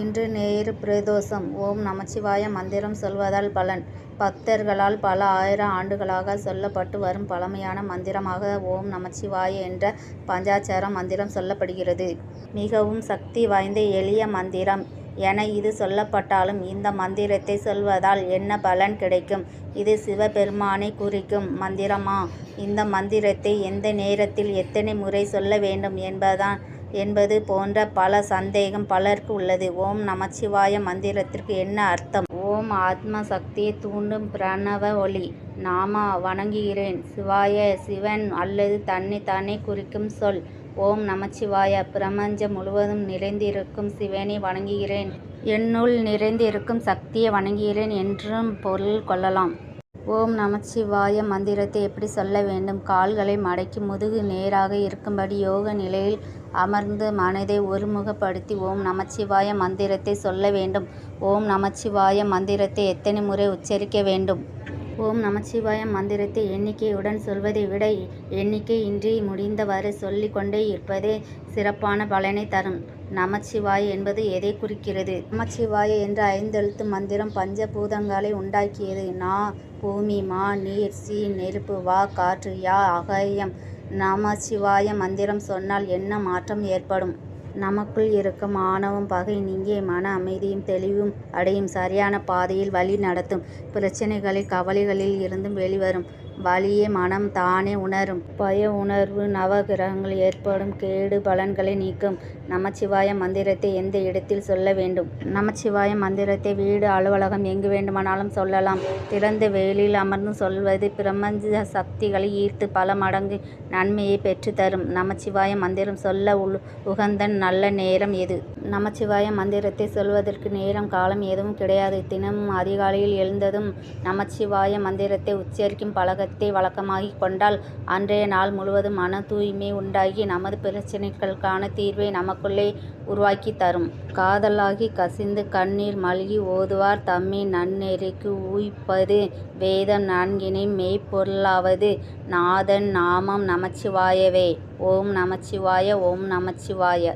இன்று ஞாயிறு பிரதோஷம். ஓம் நமசிவாய மந்திரம் சொல்வதால் பலன். பக்தர்களால் பல ஆயிரம் ஆண்டுகளாக சொல்லப்பட்டு வரும் பழமையான மந்திரமாக ஓம் நமசிவாய என்ற பஞ்சாட்சர மந்திரம் சொல்லப்படுகிறது. மிகவும் சக்தி வாய்ந்த எளிய மந்திரம் என இது சொல்லப்பட்டாலும் இந்த மந்திரத்தை சொல்வதால் என்ன பலன் கிடைக்கும்? இது சிவபெருமானை குறிக்கும் மந்திரமா? இந்த மந்திரத்தை எந்த நேரத்தில் எத்தனை முறை சொல்ல வேண்டும் என்பது போன்ற பல சந்தேகம் பலருக்கு உள்ளது. ஓம் நமசிவாய மந்திரத்திற்கு என்ன அர்த்தம்? ஓம் ஆத்ம சக்தியை தூண்டும் பிரணவ ஒலி. நாமா வணங்குகிறேன். சிவாய சிவன் அல்லது தன்னைத் தானே குறிக்கும் சொல். ஓம் நமசிவாய. பிரபஞ்சம் முழுவதும் நிறைந்திருக்கும் சிவனை வணங்குகிறேன். என்னுள் நிறைந்திருக்கும் சக்தியை வணங்குகிறேன் என்றும் பொருள் கொள்ளலாம். ஓம் நமசிவாய மந்திரத்தை எப்படி சொல்ல வேண்டும்? கால்களை மடக்கி முதுகு நேராக இருக்கும்படி யோக நிலையில் அமர்ந்து மனதை ஒருமுகப்படுத்தி ஓம் நமச்சிவாய மந்திரத்தை சொல்ல வேண்டும். ஓம் நமச்சிவாய மந்திரத்தை எத்தனை முறை உச்சரிக்க வேண்டும்? ஓம் நமச்சிவாய மந்திரத்தை எண்ணிக்கையுடன் சொல்வதை விட எண்ணிக்கை இன்றி முடிந்தவரை சொல்லிக்கொண்டே இருப்பதே சிறப்பான பலனை தரும். நமச்சிவாய என்பது எதை குறிக்கிறது? நமச்சிவாய என்ற ஐந்தெழுத்து மந்திரம் பஞ்சபூதங்களை உண்டாக்கியது. நா பூமி மா நீர் சி நெருப்பு வா காற்று யா அகயம் நமசிவாய மந்திரம் சொன்னால் என்ன மாற்றம் ஏற்படும்? நமக்குள் இருக்கும் ஆணவம் பகை நீங்கி மன அமைதியும் தெளிவும் அடையும். சரியான பாதையில் வழி நடத்தும். பிரச்சனைகளில் கவலைகளில் இருந்தும் வெளிவரும் வழியை மனம் தானே உணரும். பய உணர்வு நவகிரகங்கள் ஏற்படும் கேடு பலன்களை நீக்கும். நமச்சிவாய மந்திரத்தை எந்த இடத்தில் சொல்ல வேண்டும்? நமச்சிவாய மந்திரத்தை வீடு அலுவலகம் எங்கு வேண்டுமானாலும் சொல்லலாம். திறந்த வெளியில் அமர்ந்து சொல்வது பிரபஞ்ச சக்திகளை ஈர்த்து பல மடங்கு நன்மையை பெற்றுத் தரும். மந்திரம் சொல்ல உகந்த நல்ல நேரம் எது? நமசிவாய மந்திரத்தை சொல்வதற்கு நேரம் காலம் எதுவும் கிடையாது. தினமும் அதிகாலையில் எழுந்ததும் நமசிவாய மந்திரத்தை உச்சரிக்கும் பழக்கத்தை வழக்கமாகி கொண்டால் அன்றைய நாள் முழுவதும் மன தூய்மை உண்டாகி நமது பிரச்சனைகளுக்கான தீர்வை நமக்குள்ளே உருவாக்கித் தரும். காதலாகி கசிந்து கண்ணீர் மல்கி ஓதுவார் தம்மை நன்னெறிக்கு உய்ப்பது வேதம் நான்கினை மெய்ப்பொருளாவது நாதன் நாமம் நமச்சிவாயவே ஓம் நமசிவாய ஓம் நமசிவாய.